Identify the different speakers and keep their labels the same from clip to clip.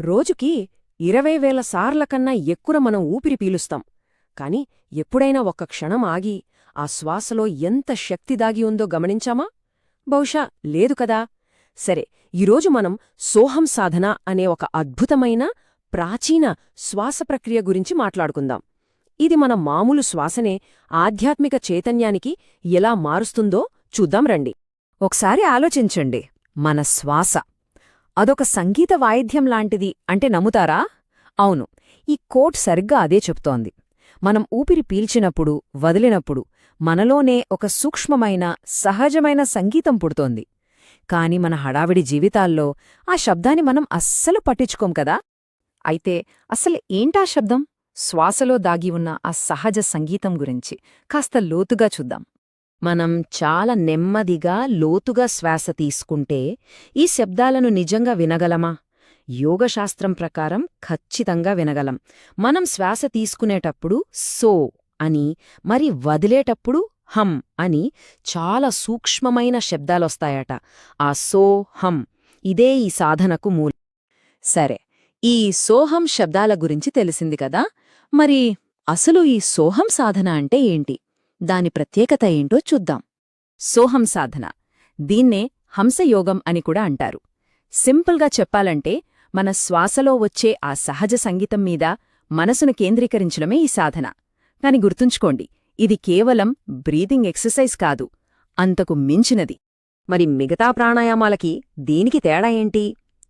Speaker 1: రోజుకి ఇరవై వేల సార్ల కన్నా ఎక్కువ మనం ఊపిరి పీలుస్తాం. కాని ఎప్పుడైనా ఒక్క క్షణం ఆగి ఆ శ్వాసలో ఎంత శక్తి దాగి ఉందో గమనించామా? బహుశా లేదు కదా. సరే ఈరోజు మనం సోహం సాధన అనే ఒక అద్భుతమైన ప్రాచీన శ్వాస ప్రక్రియ గురించి మాట్లాడుకుందాం. ఇది మన మామూలు శ్వాసనే ఆధ్యాత్మిక చైతన్యానికి ఎలా మారుస్తుందో చూద్దాం రండి. ఒకసారి ఆలోచించండి. మన శ్వాస అదొక సంగీత వాయిద్యం లాంటిది అంటే నమ్ముతారా? అవును ఈ కోట్ సరిగ్గా అదే చెప్తోంది. మనం ఊపిరి పీల్చినప్పుడు వదిలినప్పుడు మనలోనే ఒక సూక్ష్మమైన సహజమైన సంగీతం పుడుతోంది. కాని మన హడావిడి జీవితాల్లో ఆ శబ్దాన్ని మనం అస్సలు పట్టించుకోం కదా? అయితే అసలు ఏంటా శబ్దం? శ్వాసలో దాగి ఉన్న ఆ సహజ సంగీతం గురించి కాస్త లోతుగా చూద్దాం. మనం చాలా నెమ్మదిగా లోతుగా శ్వాస తీసుకుంటే ఈ శబ్దాలను నిజంగా వినగలమా? యోగశాస్త్రం ప్రకారం ఖచ్చితంగా వినగలం. మనం శ్వాస తీసుకునేటప్పుడు సో అని మరి వదిలేటప్పుడు హం అని చాలా సూక్ష్మమైన శబ్దాలొస్తాయట. ఆ సో హం ఇదే ఈ సాధనకు మూలం. సరే ఈ సోహం శబ్దాల గురించి తెలిసింది కదా? మరి అసలు ఈ సోహం సాధన అంటే ఏంటి? దాని ప్రత్యేకత ఏంటో చూద్దాం. సోహం సాధన. దీన్నే హంసయోగం అని కూడా అంటారు. సింపుల్గా చెప్పాలంటే మన శ్వాసలో వచ్చే ఆ సహజ సంగీతం మీద మనసును కేంద్రీకరించడమే ఈ సాధన. కాని గుర్తుంచుకోండి ఇది కేవలం బ్రీదింగ్ ఎక్సర్సైజ్ కాదు అంతకు మించినది. మరి మిగతా ప్రాణాయామాలకి దీనికి తేడా ఏంటి?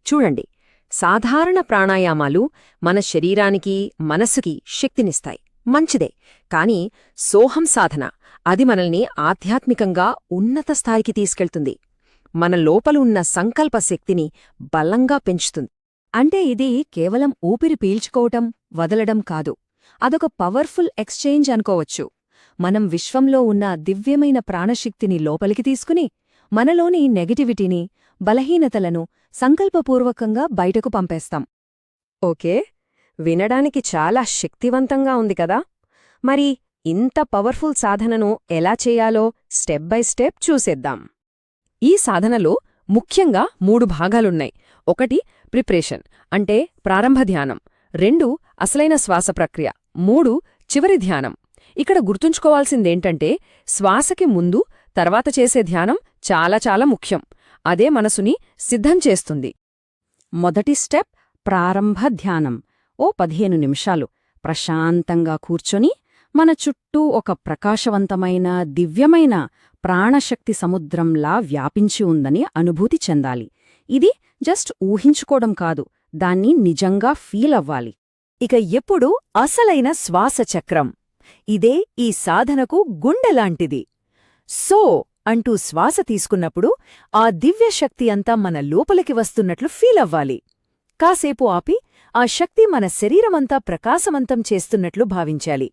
Speaker 1: చూడండి సాధారణ ప్రాణాయామాలు మన శరీరానికి మనస్సుకి శక్తినిస్తాయి. మంచిదే. కాని సోహం సాధన అది మనల్ని ఆధ్యాత్మికంగా ఉన్నత స్థాయికి తీసుకెళ్తుంది. మన లోపల ఉన్న సంకల్ప శక్తిని బలంగా పెంచుతుంది. అంటే ఇది కేవలం ఊపిరి పీల్చుకోవటం వదలడం కాదు. అదొక పవర్ఫుల్ ఎక్స్చేంజ్ అనుకోవచ్చు. మనం విశ్వంలో ఉన్న దివ్యమైన ప్రాణశక్తిని లోపలికి తీసుకుని మనలోని నెగటివిటీని బలహీనతలను సంకల్పపూర్వకంగా బయటకు పంపేస్తాం. ఓకే? వినడానికి చాలా శక్తివంతంగా ఉంది కదా? మరి ఇంత పవర్ఫుల్ సాధనను ఎలా చేయాలో స్టెప్ బై స్టెప్ చూసేద్దాం. ఈ సాధనలో ముఖ్యంగా మూడు భాగాలున్నాయి. ఒకటి ప్రిపరేషన్ అంటే ప్రారంభ ధ్యానం. రెండు అసలైన శ్వాస ప్రక్రియ. మూడు చివరి ధ్యానం. ఇక్కడ గుర్తుంచుకోవాల్సిందేంటంటే శ్వాసకి ముందు తర్వాత చేసే ధ్యానం చాలా చాలా ముఖ్యం. అదే మనసుని సిద్ధం చేస్తుంది. మొదటి స్టెప్ ప్రారంభ ధ్యానం. ఓ పదిహేను నిమిషాలు. ప్రశాంతంగా కూర్చొని మన చుట్టూ ఒక ప్రకాశవంతమైన దివ్యమైన ప్రాణశక్తి సముద్రంలా వ్యాపించి ఉందని అనుభూతి చెందాలి. ఇది జస్ట్ ఊహించుకోవడం కాదు దాన్ని నిజంగా ఫీల్ అవ్వాలి. ఇక ఎప్పుడు అసలైన శ్వాసచక్రం ఇదే ఈ సాధనకు గుండెలాంటిది. సో అంటూ శ్వాస తీసుకున్నప్పుడు ఆ దివ్యశక్తి అంతా మన లోపలికి వస్తున్నట్లు ఫీలవ్వాలి కాసేపు ఆపి ఆ శక్తి మన శరీరమంతా ప్రకాశవంతం చేస్తున్నట్లు భావించాలి.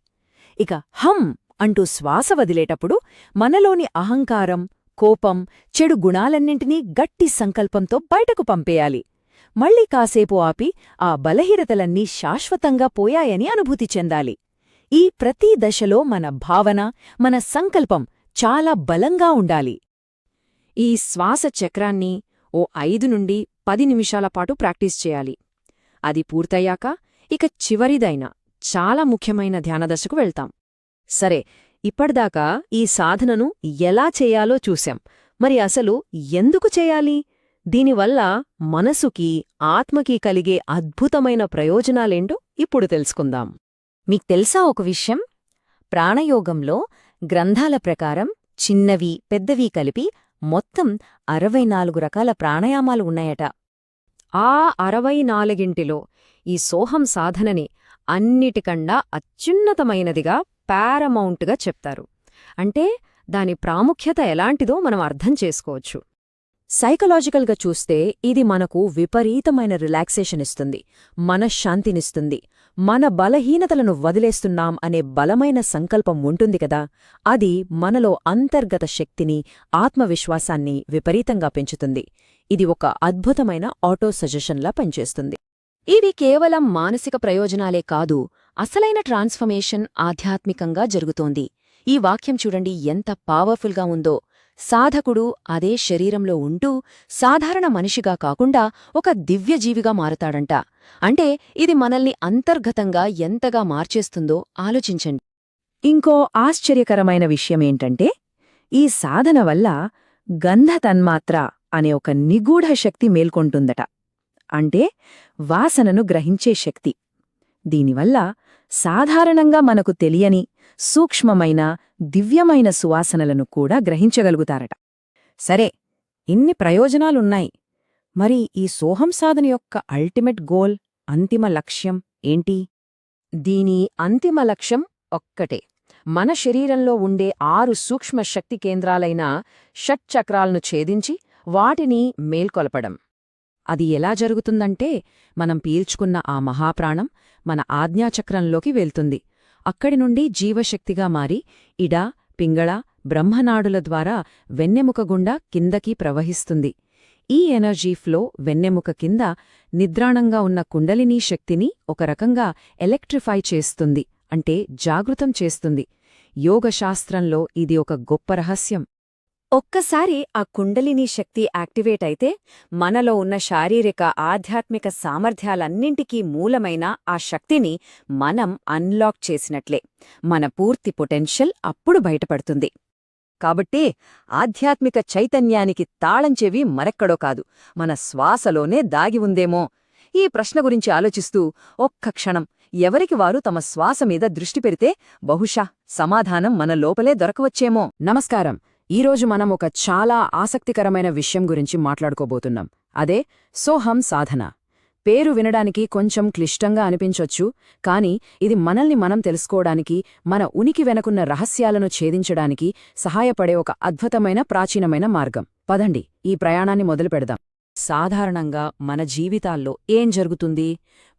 Speaker 1: ఇక హం అంటూ శ్వాస వదిలేటప్పుడు మనలోని అహంకారం కోపం చెడు గుణాలన్నింటినీ గట్టి సంకల్పంతో బయటకు పంపేయాలి. మళ్ళీ కాసేపు ఆపి ఆ బలహీనతలన్నీ శాశ్వతంగా పోయాయని అనుభూతి చెందాలి. ఈ ప్రతి దశలో మన భావన మన సంకల్పం చాలా బలంగా ఉండాలి. ఈ శ్వాస చక్రాన్ని ఓ ఐదు నుండి పది నిమిషాల పాటు ప్రాక్టీస్ చేయాలి. అది పూర్తయ్యాక ఇక చివరిదైన చాలా ముఖ్యమైన ధ్యానదశకు వెళ్తాం. సరే ఇప్పటిదాకా ఈ సాధనను ఎలా చేయాలో చూశాం. మరి అసలు ఎందుకు చేయాలి? దీనివల్ల మనసుకి ఆత్మకి కలిగే అద్భుతమైన ప్రయోజనాలేంటో ఇప్పుడు తెలుసుకుందాం. మీకు తెలుసా ఒక విషయం? ప్రాణయోగంలో గ్రంథాల ప్రకారం చిన్నవి పెద్దవి కలిపి మొత్తం అరవై నాలుగు రకాల ప్రాణాయామాలు ఉన్నాయట. ఆ అరవై నాలుగింటిలో ఈ సోహం సాధనని అన్నిటికన్నా అత్యున్నతమైనదిగా పారమౌంట్గా చెప్తారు. అంటే దాని ప్రాముఖ్యత ఎలాంటిదో మనం అర్థం చేసుకోవచ్చు. సైకలాజికల్గా చూస్తే ఇది మనకు విపరీతమైన రిలాక్సేషన్ ఇస్తుంది మనశ్శాంతినిస్తుంది. మన బలహీనతలను వదిలేస్తున్నాం అనే బలమైన సంకల్పం ఉంటుంది కదా అది మనలో అంతర్గత శక్తిని ఆత్మవిశ్వాసాన్ని విపరీతంగా పెంచుతుంది. ఇది ఒక అద్భుతమైన ఆటో సజెషన్లా పనిచేస్తుంది. ఇవి కేవలం మానసిక ప్రయోజనాలే కాదు అసలైన ట్రాన్స్ఫర్మేషన్ ఆధ్యాత్మికంగా జరుగుతోంది. ఈ వాక్యం చూడండి ఎంత పవర్ఫుల్గా ఉందో. సాధకుడు అదే శరీరంలో ఉంటూ సాధారణ మనిషిగా కాకుండా ఒక దివ్యజీవిగా మారతాడంట.
Speaker 2: అంటే ఇది మనల్ని అంతర్గతంగా ఎంతగా మార్చేస్తుందో ఆలోచించండి.
Speaker 1: ఇంకో ఆశ్చర్యకరమైన విషయమేంటంటే ఈ సాధన వల్ల గంధ తన్మాత్ర అనే ఒక నిగూఢ శక్తి మేల్కొంటుందట. అంటే వాసనను గ్రహించే శక్తి. దీనివల్ల సాధారణంగా మనకు తెలియని సూక్ష్మమైన దివ్యమైన సువాసనలను కూడా గ్రహించగలుగుతారట. సరే ఇన్ని ప్రయోజనాలున్నాయి. మరి ఈ సోహం సాధన యొక్క అల్టిమేట్ గోల్ అంతిమ లక్ష్యం ఏంటి? దీని అంతిమ లక్ష్యం ఒక్కటే. మన శరీరంలో ఉండే ఆరు సూక్ష్మ శక్తి కేంద్రాలైన షట్చక్రాలను ఛేదించి వాటిని మేల్కొలపడం. అది ఎలా జరుగుతుందంటే మనం పీల్చుకున్న ఆ మహాప్రాణం మన ఆజ్ఞాచక్రంలోకి వెళ్తుంది. అక్కడి నుండి జీవశక్తిగా మారి ఇడ పింగళ బ్రహ్మనాడుల ద్వారా వెన్నెముక గుండా కిందకి ప్రవహిస్తుంది. ఈ ఎనర్జీ ఫ్లో వెన్నెముక కింద నిద్రాణంగా ఉన్న కుండలినీ శక్తిని ఒక రకంగా ఎలక్ట్రిఫై చేస్తుంది అంటే జాగృతం చేస్తుంది. యోగశాస్త్రంలో ఇది ఒక గొప్ప రహస్యం. ఒక్కసారి ఆ కుండలినీ శక్తి యాక్టివేట్ అయితే మనలో ఉన్న శారీరక ఆధ్యాత్మిక సామర్థ్యాలన్నింటికీ మూలమైన ఆ శక్తిని మనం అన్లాక్ చేసినట్లే. మన పూర్తి పొటెన్షియల్ అప్పుడు బయటపడుతుంది. కాబట్టి ఆధ్యాత్మిక చైతన్యానికి తాళంచెవి మరెక్కడో కాదు మన శ్వాసలోనే దాగి ఉందేమో? ఈ ప్రశ్న గురించి ఆలోచిస్తూ ఒక్క క్షణం ఎవరికి వారు తమ శ్వాస మీద దృష్టి పెడితే బహుశా సమాధానం మన లోపలే దొరకవచ్చేమో? నమస్కారం. ఈరోజు మనం ఒక చాలా ఆసక్తికరమైన విషయం గురించి మాట్లాడుకోబోతున్నాం. అదే సోహం సాధన. పేరు వినడానికి కొంచెం క్లిష్టంగా అనిపించొచ్చు కాని ఇది మనల్ని మనం తెలుసుకోవడానికి మన ఉనికి వెనకున్న రహస్యాలను ఛేదించడానికి సహాయపడే ఒక అద్భుతమైన ప్రాచీనమైన మార్గం. పదండి ఈ ప్రయాణాన్ని మొదలుపెడదాం సాధారణంగా మన జీవితాల్లో ఏం జరుగుతుంది?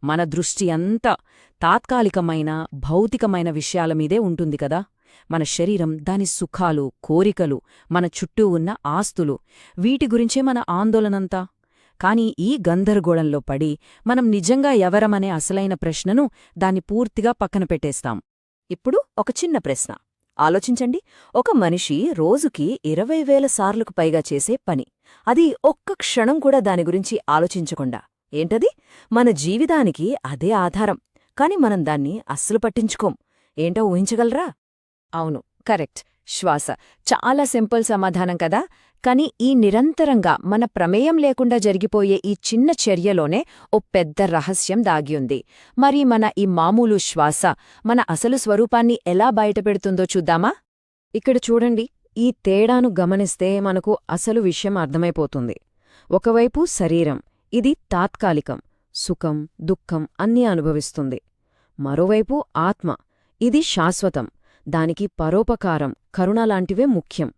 Speaker 1: మన దృష్టి అంతా తాత్కాలికమైన భౌతికమైన విషయాల మీదే ఉంటుంది కదా? మన శరీరం దాని సుఖాలు కోరికలు మన చుట్టూ ఉన్న ఆస్తులు వీటి గురించే మన ఆందోళనంతా. కాని ఈ గందరగోళంలో పడి మనం నిజంగా ఎవరమనే అసలైన ప్రశ్నను దాన్ని పూర్తిగా పక్కన పెట్టేస్తాం. ఇప్పుడు ఒక చిన్న ప్రశ్న. ఆలోచించండి. ఒక మనిషి రోజుకి ఇరవై వేల సార్లకు పైగా చేసే పని. అది ఒక్క క్షణం కూడా దాని గురించి ఆలోచించకుండా. ఏంటది? మన జీవితానికి అదే ఆధారం. కాని మనం దాన్ని అస్సలు పట్టించుకోం. ఏంటో ఊహించగలరా? అవును కరెక్ట్. శ్వాస. చాలా సింపుల్ సమాధానం కదా? కాని ఈ నిరంతరంగా మన ప్రమేయం లేకుండా జరిగిపోయే ఈ చిన్న చర్యలోనే ఓ పెద్ద రహస్యం దాగియుంది మరి మన ఈ మామూలు శ్వాస మన అసలు స్వరూపాన్ని ఎలా బయటపెడుతుందో చూద్దామా? ఇక్కడ చూడండి ఈ తేడాను గమనిస్తే మనకు అసలు విషయం అర్థమైపోతుంది. ఒకవైపు శరీరం ఇది తాత్కాలికం సుఖం దుఃఖం అన్నీ అనుభవిస్తుంది. మరోవైపు ఆత్మ ఇది శాశ్వతం. దానికి పరోపకారం కరుణ లాంటివే ముఖ్యం.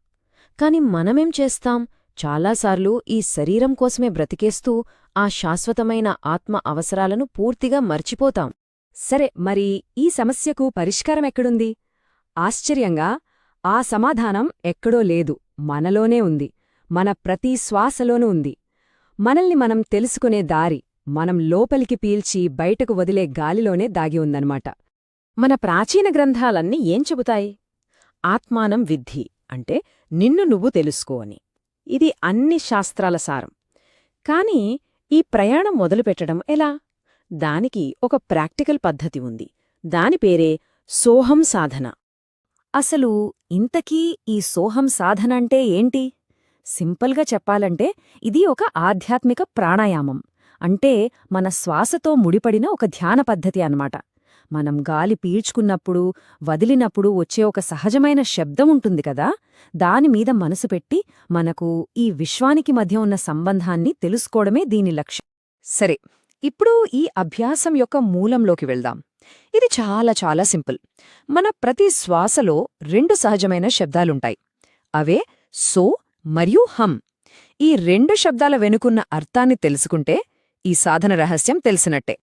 Speaker 1: కాని మనమేం చేస్తాం? చాలాసార్లు ఈ శరీరం కోసమే బ్రతికేస్తూ ఆ శాశ్వతమైన ఆత్మ అవసరాలను పూర్తిగా మర్చిపోతాం. సరే మరి ఈ సమస్యకు పరిష్కారమెక్కడుంది ఆశ్చర్యంగా ఆ సమాధానం ఎక్కడో లేదు మనలోనే ఉంది మన ప్రతి శ్వాసలోనూ ఉంది. మనల్ని మనం తెలుసుకునే దారి మనం లోపలికి పీల్చి బయటకు వదిలే గాలిలోనే దాగి ఉందన్నమాట. మన ప్రాచీన గ్రంథాలన్నీ ఏం చెబుతాయి? ఆత్మానం విద్ధి అంటే నిన్ను నువ్వు తెలుసుకో అని. ఇది అన్ని శాస్త్రాల సారం. కాని ఈ ప్రయాణం మొదలుపెట్టడం ఎలా? దానికి ఒక ప్రాక్టికల్ పద్ధతి ఉంది. దాని పేరే సోహం సాధన. అసలు ఇంతకీ ఈ సోహం సాధన అంటే ఏంటి? సింపుల్గా చెప్పాలంటే ఇది ఒక ఆధ్యాత్మిక ప్రాణాయామం. అంటే మన శ్వాసతో ముడిపడిన ఒక ధ్యాన పద్ధతి అన్నమాట. మనం గాలి పీల్చుకున్నప్పుడు వదిలినప్పుడు వచ్చే ఒక సహజమైన శబ్దం ఉంటుంది కదా? దానిమీద మనసు పెట్టి మనకు ఈ విశ్వానికి మధ్య ఉన్న సంబంధాన్ని తెలుసుకోవడమే దీని లక్ష్యం. సరే ఇప్పుడు ఈ అభ్యాసం యొక్క మూలంలోకి వెళ్దాం. ఇది చాలా చాలా సింపుల్. మన ప్రతి శ్వాసలో రెండు సహజమైన శబ్దాలుంటాయి. అవే సో మరియు హం. ఈ రెండు శబ్దాల వెనుకున్న అర్థాన్ని తెలుసుకుంటే ఈ సాధన రహస్యం తెలిసినట్టే.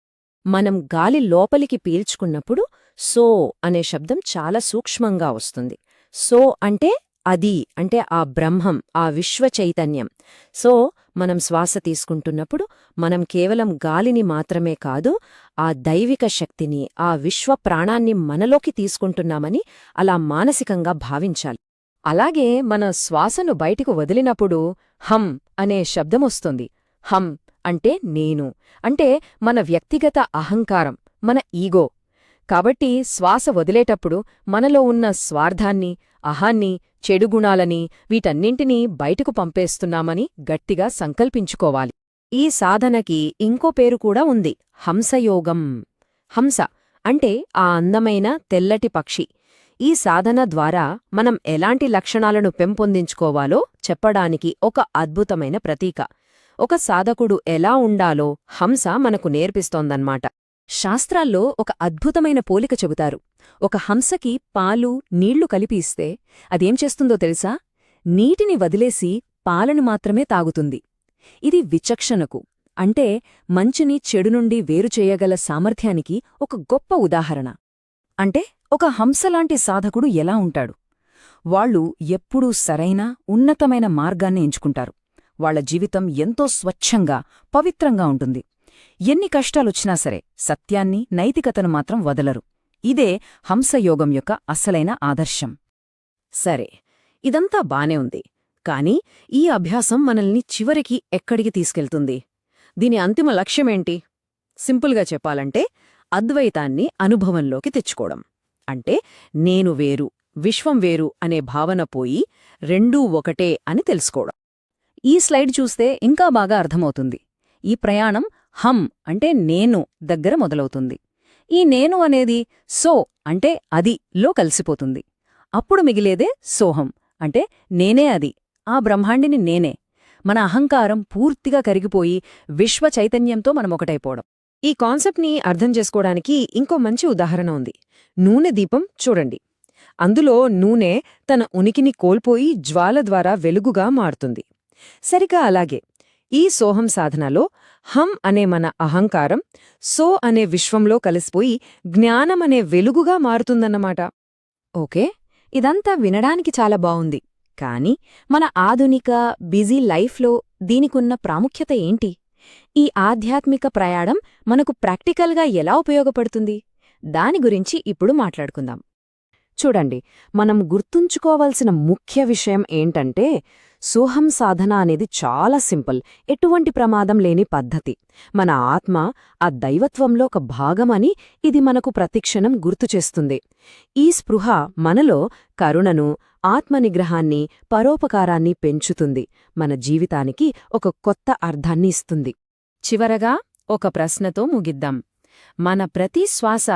Speaker 1: మనం గాలి లోపలికి పీల్చుకున్నప్పుడు సో అనే శబ్దం చాలా సూక్ష్మంగా వస్తుంది. సో అంటే అది అంటే ఆ బ్రహ్మం ఆ విశ్వ చైతన్యం. సో మనం శ్వాస తీసుకుంటున్నప్పుడు మనం కేవలం గాలిని మాత్రమే కాదు ఆ దైవిక శక్తిని ఆ విశ్వ ప్రాణాన్ని మనలోకి తీసుకుంటున్నామని అలా మానసికంగా భావించాలి. అలాగే మన శ్వాసను బయటికి వదిలినప్పుడు హం అనే శబ్దమొస్తుంది హం
Speaker 2: అంటే నేను. అంటే మన వ్యక్తిగత అహంకారం మన ఈగో. కాబట్టి శ్వాస వదిలేటప్పుడు మనలో ఉన్న స్వార్థాన్ని అహాన్ని చెడుగుణాలని వీటన్నింటినీ బయటకు పంపేస్తున్నామని గట్టిగా సంకల్పించుకోవాలి. ఈ సాధనకి ఇంకో పేరు కూడా ఉంది హంసయోగం. హంస అంటే ఆ అందమైన తెల్లటి పక్షి. ఈ సాధన ద్వారా మనం ఎలాంటి లక్షణాలను పెంపొందించుకోవాలో చెప్పడానికి ఒక అద్భుతమైన ప్రతీక. ఒక సాధకుడు ఎలా ఉండాలో హంస మనకు నేర్పిస్తోందన్నమాట. శాస్త్రాల్లో ఒక అద్భుతమైన పోలిక చెబుతారు. ఒక హంసకి పాలు నీళ్ళు కలిపి ఇస్తే అదేం చేస్తుందో తెలుసా? నీటిని వదిలేసి పాలను మాత్రమే తాగుతుంది. ఇది విచక్షణకు అంటే మంచిని చెడు నుండి వేరుచేయగల సామర్థ్యానికి ఒక గొప్ప ఉదాహరణ. అంటే ఒక హంసలాంటి సాధకుడు ఎలా ఉంటాడు? వాళ్ళు ఎప్పుడూ సరైన ఉన్నతమైన మార్గాన్ని ఎంచుకుంటారు. వాళ్ళ జీవితం ఎంతో స్వచ్ఛంగా పవిత్రంగా ఉంటుంది. ఎన్ని కష్టాలొచ్చినా సరే సత్యాన్ని నైతికతను మాత్రం వదలరు. ఇదే హంసయోగం యొక్క అసలైన ఆదర్శం. సరే ఇదంతా బానే ఉంది. కాని ఈ అభ్యాసం మనల్ని చివరికి ఎక్కడికి తీసుకెళ్తుంది? దీని అంతిమ లక్ష్యమేంటి? సింపుల్గా చెప్పాలంటే అద్వైతాన్ని అనుభవంలోకి తెచ్చుకోవడం. అంటే నేను వేరు విశ్వం వేరు అనే భావన పోయి రెండూ ఒకటే అని తెలుసుకోవడం. ఈ స్లైడ్ చూస్తే ఇంకా బాగా అర్థమవుతుంది. ఈ ప్రయాణం హమ్ అంటే నేను దగ్గర మొదలవుతుంది. ఈ నేను అనేది సో అంటే అది లో కలిసిపోతుంది. అప్పుడు మిగిలేదే సోహం అంటే నేనే అది. ఆ బ్రహ్మాండిని నేనే. మన అహంకారం పూర్తిగా కరిగిపోయి విశ్వ చైతన్యంతో మనమొకటైపోవడం ఈ కాన్సెప్ట్ని అర్థం చేసుకోవడానికి ఇంకో మంచి ఉదాహరణ ఉంది. నూనె దీపం చూడండి. అందులో నూనె తన ఉనికిని కోల్పోయి జ్వాల ద్వారా వెలుగుగా మారుతుంది. సరిగా అలాగే. ఈ సోహం సాధనలో హం అనే మన అహంకారం సో అనే విశ్వంలో కలిసిపోయి జ్ఞానం అనే వెలుగుగా మారుతుందన్నమాట. ఓకే? ఇదంతా వినడానికి చాలా బావుంది. కాని మన ఆధునిక బిజీ లైఫ్లో దీనికున్న ప్రాముఖ్యత ఏంటి? ఈ ఆధ్యాత్మిక ప్రయాణం మనకు ప్రాక్టికల్గా ఎలా ఉపయోగపడుతుంది? దాని గురించి ఇప్పుడు మాట్లాడుకుందాం. చూడండి మనం గుర్తుంచుకోవలసిన ముఖ్య విషయం ఏంటంటే సూహం సాధన అనేది చాలా సింపుల్ ఎటువంటి ప్రమాదం లేని పద్ధతి. మన ఆత్మ ఆ దైవత్వంలో ఒక భాగమని ఇది మనకు ప్రతిక్షణం గుర్తుచేస్తుంది ఈ స్పృహ మనలో కరుణను ఆత్మనిగ్రహాన్ని పరోపకారాన్ని పెంచుతుంది. మన జీవితానికి ఒక కొత్త అర్థాన్ని ఇస్తుంది. చివరగా ఒక ప్రశ్నతో ముగిద్దాం. మన ప్రతి శ్వాస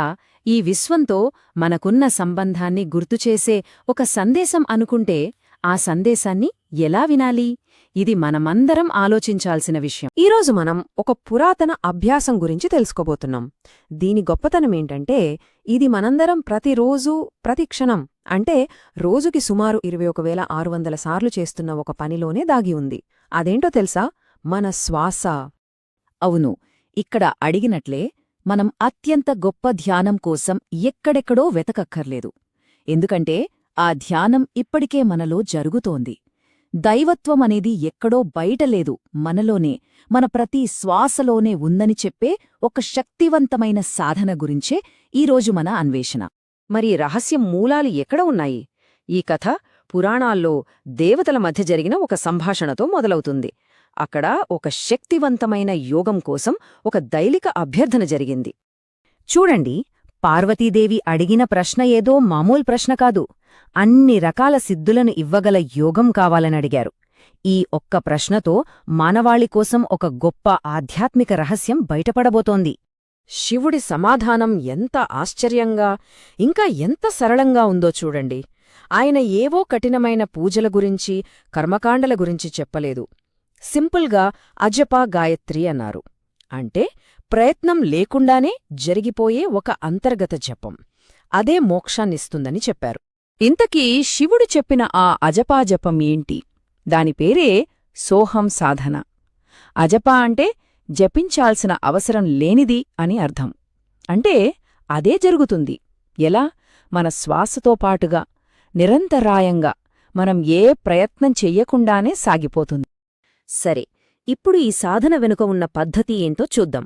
Speaker 2: ఈ విశ్వంతో మనకున్న సంబంధాన్ని గుర్తుచేసే ఒక సందేశం అనుకుంటే ఆ సందేశాన్ని ఎలా వినాలి? ఇది మనమందరం ఆలోచించాల్సిన విషయం.
Speaker 1: ఈరోజు మనం ఒక పురాతన అభ్యాసం గురించి తెలుసుకోబోతున్నాం. దీని గొప్పతనమేంటంటే ఇది మనందరం ప్రతిరోజూ ప్రతి క్షణం అంటే రోజుకి సుమారు ఇరవై ఒక వేల ఆరు వందల సార్లు చేస్తున్న ఒక పనిలోనే దాగి ఉంది. అదేంటో తెలుసా? మన శ్వాస.
Speaker 2: అవును ఇక్కడ అడిగినట్లే మనం అత్యంత గొప్ప ధ్యానం కోసం ఎక్కడెక్కడో వెతకక్కర్లేదు. ఎందుకంటే ఆ ధ్యానం ఇప్పటికే మనలో జరుగుతోంది. దైవత్వమనేది ఎక్కడో బయటలేదు మనలోనే మన ప్రతి శ్వాసలోనే ఉందని చెప్పే ఒక శక్తివంతమైన సాధన గురించే ఈరోజు మన అన్వేషణ.
Speaker 1: మరి రహస్యం మూలాలు ఎక్కడ ఉన్నాయి? ఈ కథ పురాణాల్లో దేవతల మధ్య జరిగిన ఒక సంభాషణతో మొదలవుతుంది. అక్కడ ఒక శక్తివంతమైన యోగం కోసం ఒక దైలిక అభ్యర్థన జరిగింది.
Speaker 2: చూడండి పార్వతీదేవి అడిగిన ప్రశ్న ఏదో మామూలు ప్రశ్న కాదు. అన్ని రకాల సిద్ధులను ఇవ్వగల యోగం కావాలనడిగారు ఈ ఒక్క ప్రశ్నతో మానవాళి కోసం ఒక గొప్ప ఆధ్యాత్మిక రహస్యం బయటపడబోతోంది.
Speaker 1: శివుడి సమాధానం ఎంత ఆశ్చర్యంగా ఇంకా ఎంత సరళంగా ఉందో చూడండి. ఆయన ఏవో కఠినమైన పూజల గురించి కర్మకాండల గురించి చెప్పలేదు. సింపుల్గా అజపా గాయత్రి అన్నారు. అంటే ప్రయత్నం లేకుండానే జరిగిపోయే ఒక అంతర్గత జపం. అదే మోక్షాన్నిస్తుందని చెప్పారు. ఇంతకీ శివుడు చెప్పిన ఆ అజపా జపం ఏంటి? దాని పేరే సోహం సాధన. అజపా అంటే జపించాల్సిన అవసరం లేనిది అని అర్థం. అంటే అదే జరుగుతుంది. ఎలా? మన శ్వాసతో పాటుగా నిరంతరాయంగా మనం ఏ ప్రయత్నం చెయ్యకుండానే సాగిపోతుంది.
Speaker 2: సరే ఇప్పుడు ఈ సాధన వెనుక ఉన్న పద్ధతి ఏంటో చూద్దాం.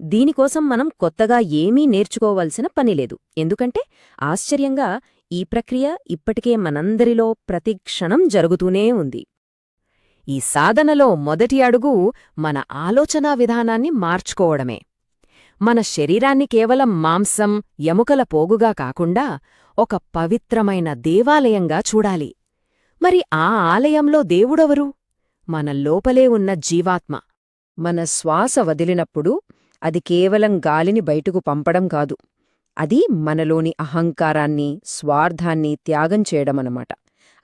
Speaker 2: దీనికోసం మనం కొత్తగా ఏమీ నేర్చుకోవలసిన పనిలేదు ఎందుకంటే ఆశ్చర్యంగా ఈ ప్రక్రియ ఇప్పటికే మనందరిలో ప్రతి క్షణం జరుగుతూనే ఉంది. ఈ సాధనలో మొదటి అడుగు మన ఆలోచనా విధానాన్ని మార్చుకోవడమే. మన శరీరాన్ని కేవలం మాంసం ఎముకల పోగుగా కాకుండా ఒక పవిత్రమైన దేవాలయంగా చూడాలి. మరి ఆ ఆలయంలో దేవుడెవరు? మన లోపలే ఉన్న జీవాత్మ.
Speaker 1: మన శ్వాస వదిలినప్పుడు అది కేవలం గాలిని బయటకు పంపడం కాదు. అది మనలోని అహంకారాన్ని స్వార్థాన్ని త్యాగం చేయడమనమాట.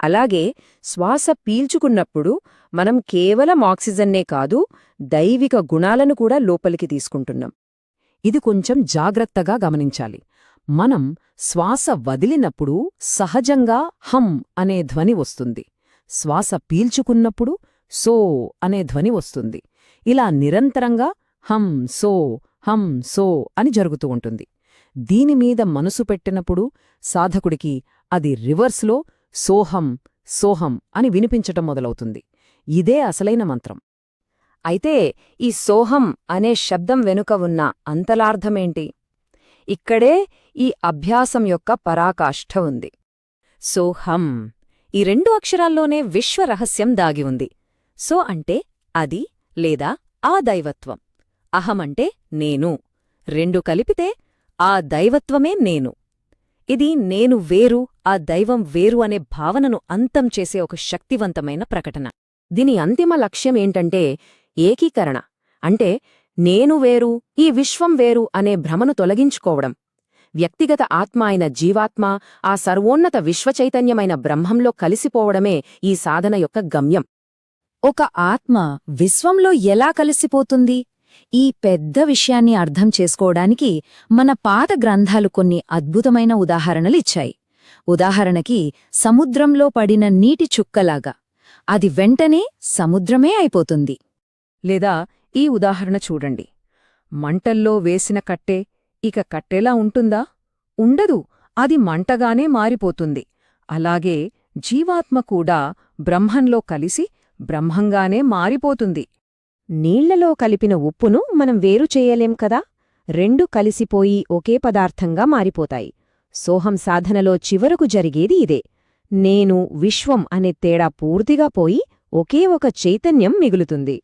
Speaker 1: అలాగే శ్వాస పీల్చుకున్నప్పుడు మనం కేవలం ఆక్సిజన్నే కాదు దైవిక గుణాలను కూడా లోపలికి తీసుకుంటున్నాం.
Speaker 2: ఇది కొంచెం జాగ్రత్తగా గమనించాలి. మనం శ్వాస వదిలినప్పుడు సహజంగా హం అనే ధ్వని వస్తుంది. శ్వాస పీల్చుకున్నప్పుడు సో అనే ధ్వని వస్తుంది. ఇలా నిరంతరంగా హం సో హం సో అని జరుగుతూ ఉంటుంది. దీనిమీద మనసు పెట్టినప్పుడు సాధకుడికి అది రివర్స్లో సోహం సోహం అని వినిపించటం మొదలవుతుంది. ఇదే అసలైన మంత్రం.
Speaker 1: అయితే ఈ సోహం అనే శబ్దం వెనుక ఉన్న అంతలార్థమేంటి ఇక్కడే ఈ అభ్యాసం యొక్క పరాకాష్ఠ ఉంది.
Speaker 2: సోహం. ఈ రెండు అక్షరాల్లోనే విశ్వరహస్యం దాగి ఉంది. సో అంటే అది లేదా ఆ దైవత్వం. అహమంటే నేను. రెండు కలిపితే ఆ దైవత్వమే నేను. ఇది నేను వేరు ఆ దైవం వేరు అనే భావనను అంతం చేసే ఒక శక్తివంతమైన ప్రకటన.
Speaker 1: దీని అంతిమ లక్ష్యం ఏంటంటే ఏకీకరణ. అంటే నేను వేరు ఈ విశ్వం వేరు అనే భ్రమను తొలగించుకోవడం. వ్యక్తిగత ఆత్మ అయిన జీవాత్మ ఆ సర్వోన్నత విశ్వచైతన్యమైన బ్రహ్మంలో కలిసిపోవడమే ఈ సాధన యొక్క గమ్యం.
Speaker 3: ఒక ఆత్మ విశ్వంలో ఎలా కలిసిపోతుంది? ఈ పెద్ద విషయాన్ని అర్థం చేసుకోవడానికి మన పాత గ్రంథాలు కొన్ని అద్భుతమైన ఉదాహరణలిచ్చాయి ఉదాహరణకి సముద్రంలో పడిన నీటి చుక్కలాగా. అది వెంటనే సముద్రమే అయిపోతుంది.
Speaker 2: లేదా ఈ ఉదాహరణ చూడండి. మంటల్లో వేసిన కట్టె ఇక కట్టెలా ఉంటుందా? ఉండదు. అది మంటగానే మారిపోతుంది. అలాగే జీవాత్మ కూడా బ్రహ్మంలో కలిసి బ్రహ్మంగానే మారిపోతుంది.
Speaker 1: నీళ్ళలో కలిపిన ఉప్పును మనం వేరు చేయలేం కదా? రెండు కలిసిపోయి ఒకే పదార్థంగా మారిపోతాయి. సోహం సాధనలో చివరకు జరిగేది ఇదే. నేను విశ్వం అనే తేడా పూర్తిగా పోయి ఒకే ఒక చైతన్యం మిగులుతుంది.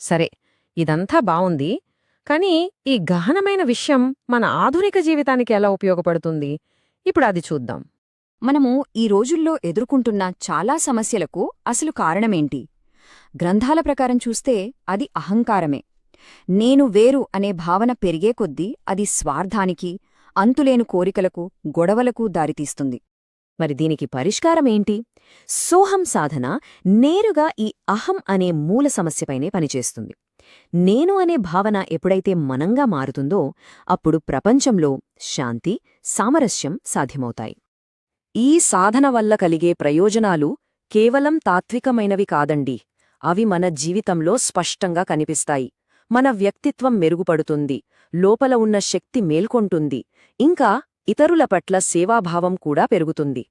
Speaker 2: సరే ఇదంతా బావుంది. కానీ ఈ గహనమైన విషయం మన ఆధునిక జీవితానికి ఎలా ఉపయోగపడుతుంది? ఇప్పుడు అది చూద్దాం.
Speaker 3: మనము ఈ రోజుల్లో ఎదుర్కొంటున్న చాలా సమస్యలకు అసలు కారణమేంటి? గ్రంథాల ప్రకారం చూస్తే అది అహంకారమే. నేను వేరు అనే భావన పెరిగే కొద్దీ అది స్వార్థానికి అంతులేను కోరికలకు గొడవలకు దారితీస్తుంది.
Speaker 2: మరి దీనికి పరిష్కారమేంటి? సోహం సాధన నేరుగా ఈ అహం అనే మూల సమస్యపైనే పనిచేస్తుంది. నేను అనే భావన ఎప్పుడైతే మనంగా మారుతుందో అప్పుడు ప్రపంచంలో శాంతి సామరస్యం సాధ్యమవుతాయి.
Speaker 1: ఈ సాధన వల్ల కలిగే ప్రయోజనాలు కేవలం తాత్వికమైనవి కాదండి. అవి మన జీవితంలో స్పష్టంగా కనిపిస్తాయి. మన వ్యక్తిత్వం మెరుగుపడుతుంది. లోపల ఉన్న శక్తి మేల్కొంటుంది. ఇంకా ఇతరుల పట్ల సేవాభావం కూడా పెరుగుతుంది.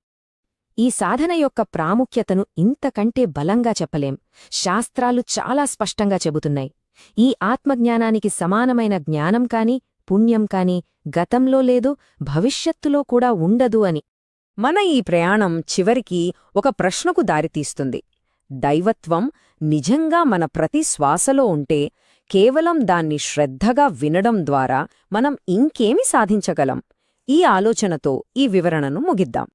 Speaker 1: ఈ సాధన యొక్క ప్రాముఖ్యతను ఇంతకంటే బలంగా చెప్పలేం. శాస్త్రాలు చాలా స్పష్టంగా చెబుతున్నాయి. ఈ ఆత్మజ్ఞానానికి సమానమైన జ్ఞానం కాని పుణ్యం కాని గతంలో లేదు భవిష్యత్తులో కూడా ఉండదు అని. మన ఈ ప్రయాణం చివరికి ఒక ప్రశ్నకు దారితీస్తుంది. దైవత్వం నిజంగా మన ప్రతి శ్వాసలో ఉంటే కేవలం దాన్ని శ్రద్ధగా వినడం ద్వారా మనం ఇంకేమి సాధించగలం? ఈ ఆలోచనతో ఈ వివరణను ముగిద్దాం.